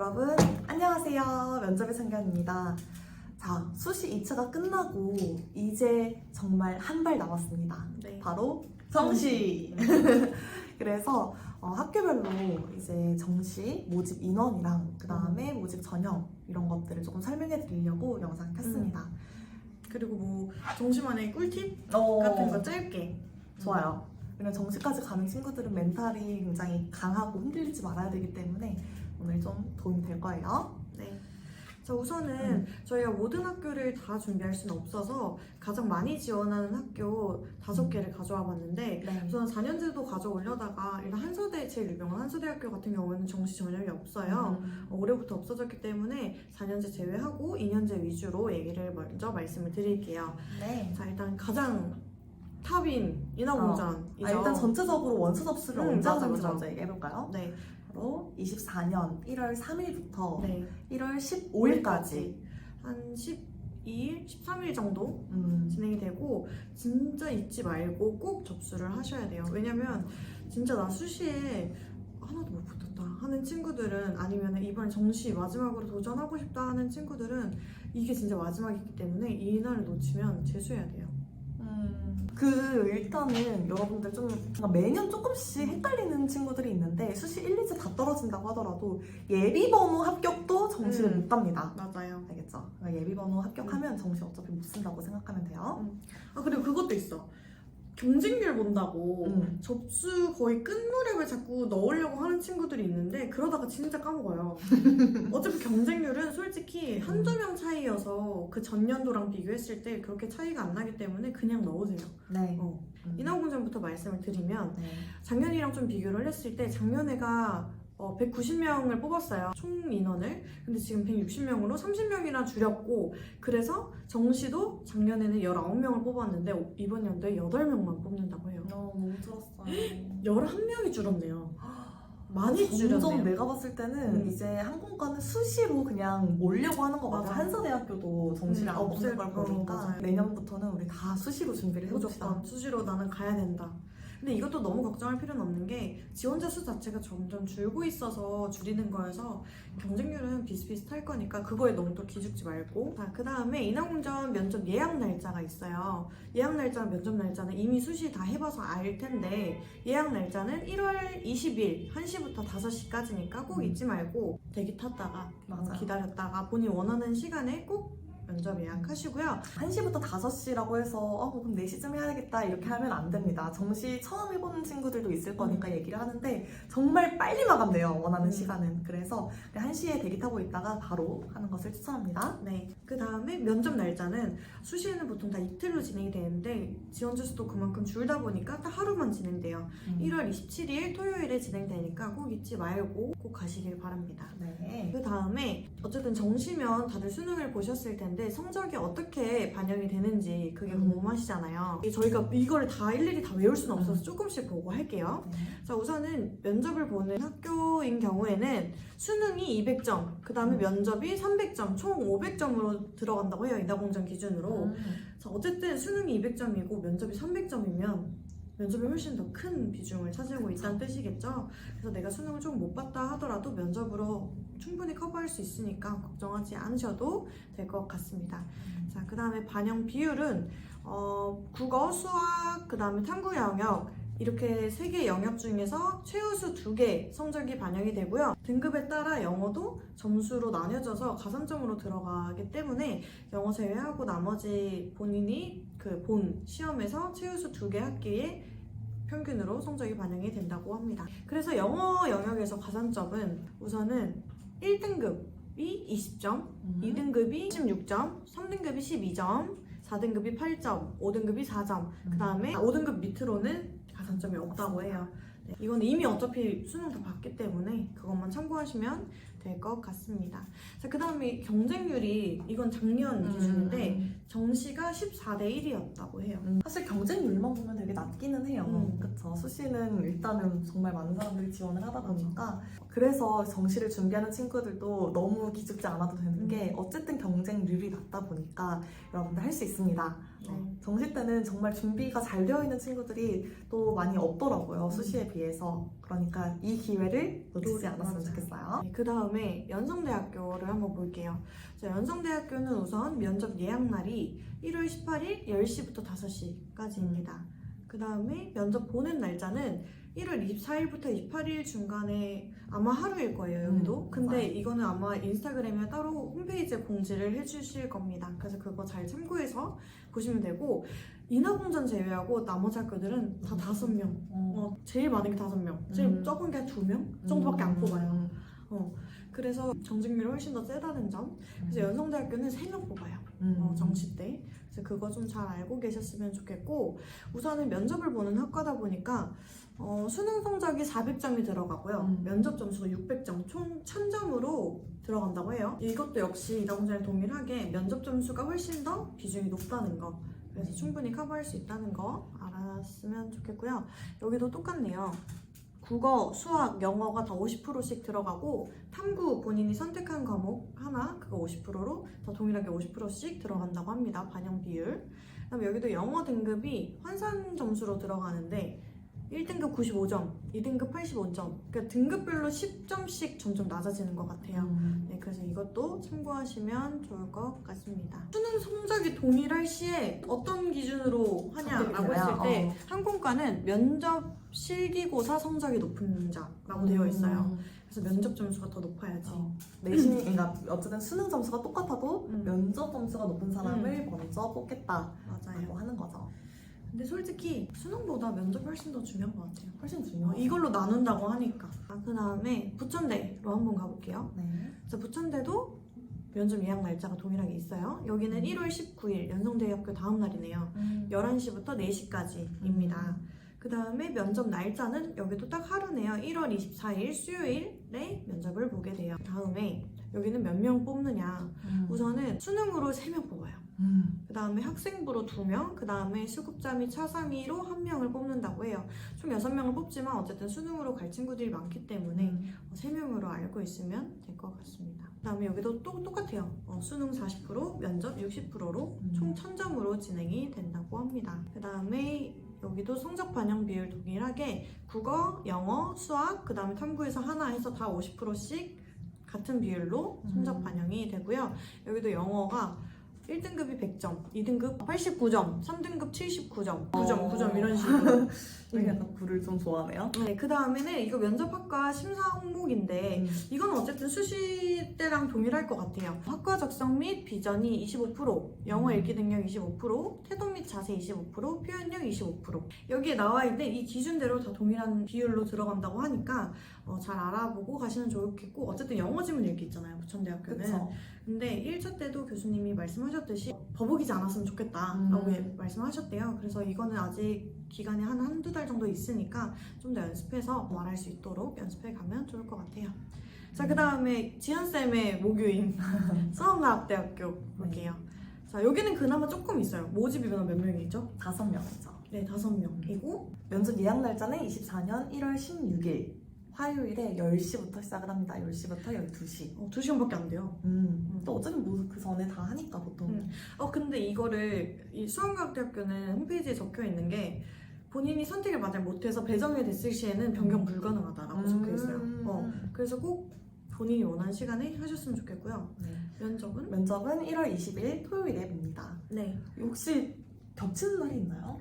여러분 안녕하세요. 면접의 상견입니다. 자, 수시 2차가 끝나고 이제 정말 한 발 남았습니다. 네. 바로 정시. 그래서 어, 학교별로 이제 정시 모집 인원이랑 그 다음에 모집 전형 이런 것들을 조금 설명해 드리려고 영상 켰습니다. 그리고 뭐 정시만의 꿀팁 어, 같은 거 짧게. 좋아요. 왜냐면 정시까지 가는 친구들은 멘탈이 굉장히 강하고 흔들리지 말아야 되기 때문에 오늘 좀 도움이 될 거예요. 네. 자 우선은 음. 저희가 모든 학교를 다 준비할 수는 없어서 가장 많이 지원하는 학교 다섯 음. 개를 가져와 봤는데 네. 우선 4년제도 가져오려다가 일단 한서대 제일 유명한 한서대학교 같은 경우에는 정시 전형이 없어요. 음. 어, 올해부터 없어졌기 때문에 4년제 제외하고 2년제 위주로 얘기를 먼저 말씀을 드릴게요. 네. 자 일단 가장 탑인 인하공전이죠. 아, 일단 전체적으로 원서 접수를 음, 언제 맞아, 하는지 맞아. 먼저 얘기해볼까요? 네, 바로 24년 1월 3일부터 네. 1월 15일까지. 한 12일, 13일 정도 음. 진행이 되고 진짜 잊지 말고 꼭 접수를 하셔야 돼요. 왜냐면 진짜 나 수시에 하나도 못 붙었다 하는 친구들은 아니면 이번에 정시 마지막으로 도전하고 싶다 하는 친구들은 이게 진짜 마지막이기 때문에 이 날을 놓치면 재수해야 돼요. 음, 그 일단은 여러분들 좀 매년 조금씩 헷갈리는 친구들이 있는데 수시 1, 2제 다 떨어진다고 하더라도 예비 번호 합격도 정시를 음. 못 갑니다. 맞아요. 알겠죠? 그러니까 예비 번호 합격하면 정시 어차피 못 쓴다고 생각하면 돼요. 아 그리고 그것도 있어. 경쟁률 본다고 음. 접수 거의 끝 무렵에 자꾸 넣으려고 하는 친구들이 있는데 그러다가 진짜 까먹어요. 어차피 경쟁률은 솔직히 한두 명 차이여서 그 전년도랑 비교했을 때 그렇게 차이가 안 나기 때문에 그냥 넣으세요. 네. 어. 음. 인하공전부터 말씀을 드리면 네. 작년이랑 좀 비교를 했을 때 작년에가 어, 190명을 뽑았어요. 총 인원을. 근데 지금 160명으로 30명이나 줄였고 그래서 정시도 작년에는 19명을 뽑았는데 이번 연도에 8명만 뽑는다고 해요. 어, 너무 들었어요. 11명이 줄었네요. 많이 점점 줄였네요. 내가 봤을 때는 음. 이제 항공과는 수시로 그냥 몰려고 하는 것 같아요. 한서대학교도 정시를 음, 뽑는 걸 거, 보니까 맞아요. 내년부터는 우리 다 수시로 준비를 해봅시다. 무조건 수시로 나는 가야 된다. 근데 이것도 너무 걱정할 필요는 없는 게 지원자 수 자체가 점점 줄고 있어서 줄이는 거여서 경쟁률은 비슷비슷할 거니까 그거에 너무 또 기죽지 말고 자, 그 다음에 인하공전 면접 예약 날짜가 있어요. 예약 날짜랑 면접 날짜는 이미 수시 다 해봐서 알 텐데 예약 날짜는 1월 20일 1시부터 5시까지니까 꼭 음. 잊지 말고 대기 탔다가 맞아요. 기다렸다가 본인 원하는 시간에 꼭 면접 예약하시고요. 1시부터 5시라고 해서 어, 그럼 4시쯤 해야겠다 이렇게 하면 안 됩니다. 정시 처음 해보는 친구들도 있을 거니까 얘기를 하는데 정말 빨리 마감돼요. 원하는 음. 시간은. 그래서 1시에 대기 타고 있다가 바로 하는 것을 추천합니다. 네. 그 다음에 면접 날짜는 수시에는 보통 다 이틀로 진행이 되는데 지원자 수도 그만큼 줄다 보니까 딱 하루만 진행돼요. 음. 1월 27일 토요일에 진행되니까 꼭 잊지 말고 꼭 가시길 바랍니다. 네. 그 다음에 어쨌든 정시면 다들 수능을 보셨을 텐데 성적이 어떻게 반영이 되는지 그게 음. 궁금하시잖아요. 저희가 이거를 다 일일이 다 외울 수는 없어서 음. 조금씩 보고 할게요. 네. 자 우선은 면접을 보는 학교인 경우에는 수능이 200점, 그 다음에 음. 면접이 300점, 총 500점으로 들어간다고 해요. 인하공전 기준으로. 음. 자 어쨌든 수능이 200점이고 면접이 300점이면 면접이 훨씬 더 큰 비중을 차지하고 있다는 뜻이겠죠. 그래서 내가 수능을 좀 못 봤다 하더라도 면접으로 충분히 커버할 수 있으니까 걱정하지 않으셔도 될 것 같습니다. 자, 그 다음에 반영 비율은 어, 국어, 수학, 그 다음에 탐구 영역 이렇게 세 개 영역 중에서 최우수 두 개 성적이 반영이 되고요. 등급에 따라 영어도 점수로 나뉘어져서 가산점으로 들어가기 때문에 영어 제외하고 나머지 본인이 그 본 시험에서 최우수 두 개 학기에 평균으로 성적이 반영이 된다고 합니다. 그래서 영어 영역에서 가산점은 우선은 1등급이 20점, 음. 2등급이 16점, 3등급이 12점, 4등급이 8점, 5등급이 4점. 음. 그 다음에 5등급 밑으로는 가산점이 없다고 해요. 네, 이건 이미 어차피 수능 다 봤기 때문에 그것만 참고하시면 될 것 같습니다. 자, 그 다음에 경쟁률이 이건 작년 음. 기준인데 정시가 14대 1이었다고 해요. 음, 사실 경쟁률만 보면 되게 낮기는 해요. 음. 그쵸. 수시는 일단은 정말 많은 사람들이 지원을 하다 보니까. 그래서 정시를 준비하는 친구들도 너무 기죽지 않아도 되는 음. 게 어쨌든 경쟁률이 낮다 보니까 여러분들 할 수 있습니다. 네. 어, 정시 때는 정말 준비가 잘 되어 있는 친구들이 또 많이 없더라고요. 수시에 비해서. 그러니까 이 기회를 놓치지 음. 않았으면. 좋겠어요. 네, 그 다음에 다음에 연성대학교를 한번 볼게요. 자, 연성대학교는 우선 면접 예약날이 1월 18일 10시부터 5시까지입니다. 그 다음에 면접 보는 날짜는 1월 24일부터 28일 중간에 아마 하루일 거예요, 여기도. 음, 근데 맞아요. 이거는 아마 인스타그램에 따로 홈페이지에 공지를 해주실 겁니다. 그래서 그거 잘 참고해서 보시면 되고, 인하공전 제외하고 나머지 학교들은 다 다섯 명 어, 제일 많은 게 다섯 명, 제일 음. 적은 게 두 명 정도밖에 안 뽑아요. 음. 그래서 정직률이 훨씬 더 세다는 점. 그래서 연성대학교는 세명 뽑아요. 음. 어, 정시 때. 그래서 그거 좀 잘 알고 계셨으면 좋겠고 우선은 면접을 보는 학과다 보니까 어, 수능 성적이 400점이 들어가고요. 음. 면접 점수가 600점, 총 1000점으로 들어간다고 해요. 이것도 역시 이다공자랑 동일하게 면접 점수가 훨씬 더 비중이 높다는 거. 그래서 충분히 커버할 수 있다는 거 알았으면 좋겠고요. 여기도 똑같네요. 국어, 수학, 영어가 다 50%씩 들어가고 탐구 본인이 선택한 과목 하나 그거 50%로 다 동일하게 50%씩 들어간다고 합니다. 반영 비율. 그다음에 여기도 영어 등급이 환산 점수로 들어가는데 1등급 95점, 2등급 85점. 그러니까 등급별로 10점씩 점점 낮아지는 것 같아요. 음. 네, 그래서 이것도 참고하시면 좋을 것 같습니다. 수능 성적이 동일할 시에 어떤 기준으로 하냐라고 했을? 때 어. 항공과는 면접 실기고사 성적이 높은 자라고 되어 있어요. 음. 그래서 면접 점수가 더 높아야지. 어. 내신, 그러니까 어쨌든 수능 점수가 똑같아도 음. 면접 점수가 높은 사람을 먼저 뽑겠다라고 맞아요. 하는 거죠. 근데 솔직히 수능보다 면접이 훨씬 더 중요한 것 같아요. 훨씬 어, 중요하죠. 이걸로 나눈다고 하니까. 아, 그 다음에 부천대로 한번 가볼게요. 네. 부천대도 면접 예약 날짜가 동일하게 있어요. 여기는 1월 19일 연성대학교 다음 날이네요. 음. 11시부터 4시까지입니다. 그 다음에 면접 날짜는 여기도 딱 하루네요. 1월 24일 수요일에 면접을 보게 돼요. 다음에 여기는 몇 명 뽑느냐. 음. 우선은 수능으로 3명 뽑아요. 음. 그 다음에 학생부로 2명, 그 다음에 수급자 및 차상위로 1명을 뽑는다고 해요. 총 6명을 뽑지만 어쨌든 수능으로 갈 친구들이 많기 때문에 음. 3명으로 알고 있으면 될 것 같습니다. 그 다음에 여기도 또 똑같아요. 어, 수능 40%, 면접 60%로 음. 총 1000점으로 진행이 된다고 합니다. 그 다음에 여기도 성적 반영 비율 동일하게 국어, 영어, 수학, 그 다음에 탐구에서 하나 해서 다 50%씩 같은 비율로 성적 음. 반영이 되고요. 여기도 영어가 1등급이 100점, 2등급 89점, 3등급 79점, 9점, 어. 9점 이런 식으로. 되게 약간 굴을 좀 좋아하네요. 네, 그 다음에는 이거 면접학과 심사 항목인데 음. 이건 어쨌든 수시 때랑 동일할 것 같아요. 학과 적성 및 비전이 25%, 영어 음. 읽기 능력 25%, 태도 및 자세 25%, 표현력 25%. 여기에 나와 있는 이 기준대로 다 동일한 비율로 들어간다고 하니까 어, 잘 알아보고 가시면 좋겠고 어쨌든 영어 지문 읽기 있잖아요. 부천대학교는. 그쵸. 근데 1차 때도 교수님이 말씀하셨듯이 버벅이지 않았으면 좋겠다라고 음. 예- 말씀하셨대요. 그래서 이거는 아직 기간이 한 한두 달 정도 있으니까 좀 더 연습해서 말할 수 있도록 연습해 가면 좋을 것 같아요. 자, 그 다음에 지연쌤의 모교인 수원과학대학교 볼게요. 자, 여기는 그나마 조금 있어요. 모집 인원 몇 명이죠? 다섯 명이죠. 네, 다섯 명이고 면접 예약 날짜는 24년 1월 16일 화요일에 10시부터 시작을 합니다. 10시부터 12시. 어, 두 시간밖에 안 돼요. 음. 또 어차피 뭐그 전에 다 하니까 보통. 음. 어 근데 이거를 이 수원과학대학교는 홈페이지에 적혀 있는 게 본인이 선택을 만약 못해서 배정이 됐을 시에는 변경 불가능하다라고 적혀 있어요. 음. 어 그래서 꼭 본인이 원하는 시간에 하셨으면 좋겠고요. 네. 면접은 면접은 1월 20일 토요일에 봅니다. 네 혹시 겹치는 날이 있나요?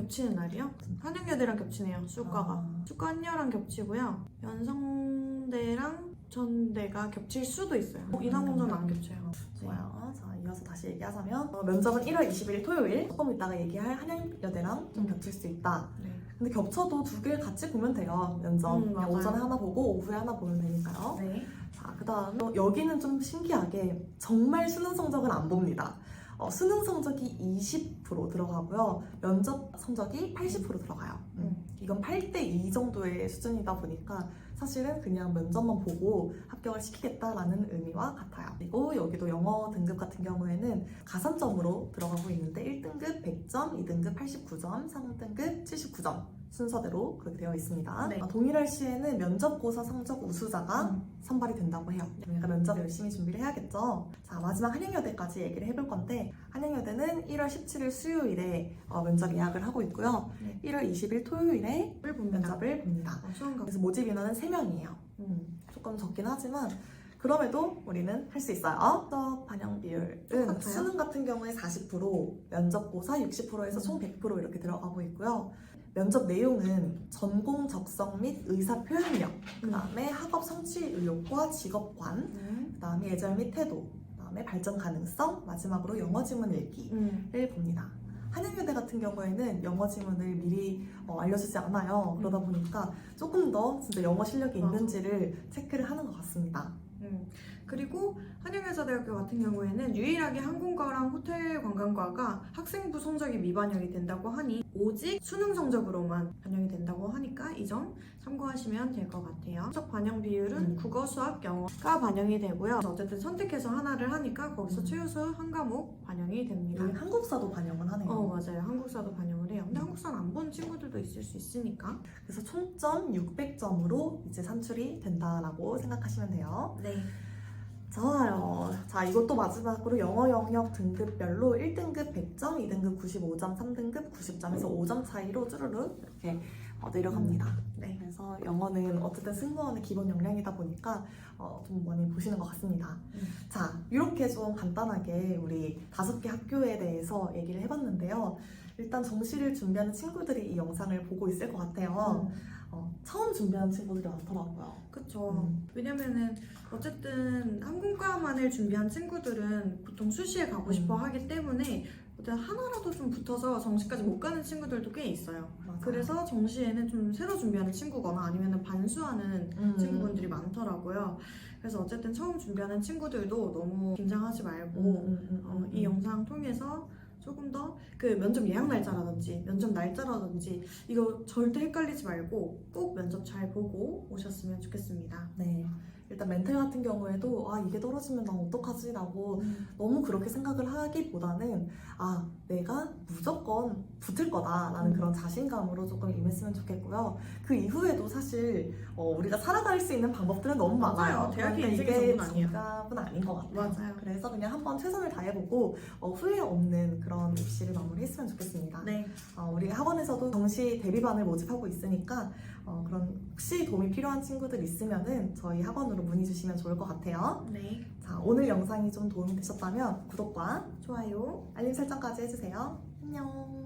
겹치는 날이요. 한양여대랑 겹치네요. 수과가 아. 수과 한여랑 겹치고요. 연성대랑 전대가 겹칠 수도 있어요. 어, 인하공전은 안 겹쳐요. 좋아요. 자, 이어서 다시 얘기하자면 어, 면접은 1월 20일 토요일. 조금 이따가 얘기할 한양여대랑 좀 음. 겹칠 수 있다. 네. 근데 겹쳐도 두 개를 같이 보면 돼요. 면접. 음. 오전에 하나 보고 오후에 하나 보면 되니까요. 네. 자, 그 다음에 여기는 좀 신기하게 정말 수능 성적을 안 봅니다. 어, 수능 성적이 20% 들어가고요. 면접 성적이 80% 들어가요. 음. 이건 8대 2 정도의 수준이다 보니까 사실은 그냥 면접만 보고 합격을 시키겠다라는 의미와 같아요. 그리고 여기도 영어 등급 같은 경우에는 가산점으로 들어가고 있는데 1등급 100점, 2등급 89점, 3등급 79점 순서대로 그렇게 되어 있습니다. 네. 아, 동일할 시에는 면접고사 성적 우수자가 음. 선발이 된다고 해요. 그러니까 면접 열심히 준비를 해야겠죠. 자, 마지막 한양여대까지 얘기를 해볼 건데, 한양여대는 1월 17일 수요일에 어, 면접 예약을 하고 있고요. 네. 1월 20일 토요일에 을 봅니다. 면접을 봅니다. 어, 그래서 모집 인원은 3명이에요. 음. 조금 적긴 하지만, 그럼에도 우리는 할 수 있어요. 수업 반영 비율은 똑같아요? 수능 같은 경우에 40%, 면접고사 60%에서 총100% 이렇게 들어가고 있고요. 면접 내용은 전공 적성 및 의사 표현력, 그다음에 학업 성취 의욕과 직업관, 음. 그다음에 예절 및 태도, 그다음에 발전 가능성, 마지막으로 영어 지문 읽기를 음. 봅니다. 한양여대 같은 경우에는 영어 지문을 미리 어, 알려주지 않아요. 그러다 보니까 조금 더 진짜 영어 실력이 맞아. 있는지를 체크를 하는 것 같습니다. 음. 그리고 한양여자대학교 같은 경우에는 유일하게 항공과랑 호텔 관광과가 학생부 성적이 미반영이 된다고 하니 오직 수능 성적으로만 반영이 된다고 하니까 이 점 참고하시면 될 것 같아요. 성적 반영 비율은 음. 국어, 수학, 영어가 반영이 되고요. 어쨌든 선택해서 하나를 하니까 거기서 음. 최우수 한 과목 반영이 됩니다. 여기 한국사도 반영을 하네요. 어 맞아요. 한국사도 반영을 해요. 근데 한국사는 안 본 친구들도 있을 수 있으니까. 그래서 총점 600점으로 이제 산출이 된다라고 생각하시면 돼요. 네. 좋아요. 자, 이것도 마지막으로 영어 영역 등급별로 1등급 100점, 2등급 95점, 3등급 90점에서 5점 차이로 쭈루루 이렇게 어, 내려갑니다. 네. 그래서 영어는 어쨌든 승무원의 기본 역량이다 보니까 어, 좀 많이 보시는 것 같습니다. 음. 자, 이렇게 좀 간단하게 우리 다섯 개 학교에 대해서 얘기를 해봤는데요. 일단 정시를 준비하는 친구들이 이 영상을 보고 있을 것 같아요. 음. 어, 처음 준비하는 친구들이 많더라고요. 그쵸. 음. 왜냐면은 어쨌든 항공과만을 준비한 친구들은 보통 수시에 가고 싶어 음. 하기 때문에 어쨌든 하나라도 좀 붙어서 정시까지 못 가는 친구들도 꽤 있어요. 맞아요. 그래서 정시에는 좀 새로 준비하는 친구거나 아니면 반수하는 음. 친구분들이 많더라고요. 그래서 어쨌든 처음 준비하는 친구들도 너무 긴장하지 말고 음, 음, 음, 어, 음, 이 음. 영상 통해서 조금 더 그 면접 예약 날짜라든지 면접 날짜라든지 이거 절대 헷갈리지 말고 꼭 면접 잘 보고 오셨으면 좋겠습니다. 네. 일단 멘탈 같은 경우에도 아 이게 떨어지면 난 어떡하지 라고 너무 그렇게 생각을 하기보다는 아 내가 무조건 붙을 거다 라는 음. 그런 자신감으로 조금 임했으면 좋겠고요. 그 이후에도 사실 어, 우리가 살아갈 수 있는 방법들은 너무. 많아요. 대학이 아니에요. 정답은 아닌 것 같아요. 맞아요. 그래서 그냥 한번 최선을 다해보고 어, 후회 없는 그런 입시를 마무리했으면 좋겠습니다. 네. 어, 우리 학원에서도 정시 대비반을 모집하고 있으니까 어, 그런 혹시 도움이 필요한 친구들 있으면은 저희 학원으로 문의 주시면 좋을 것 같아요. 네. 자, 오늘 영상이 좀 도움이 되셨다면 구독과 좋아요. 알림 설정까지 해주세요. 안녕.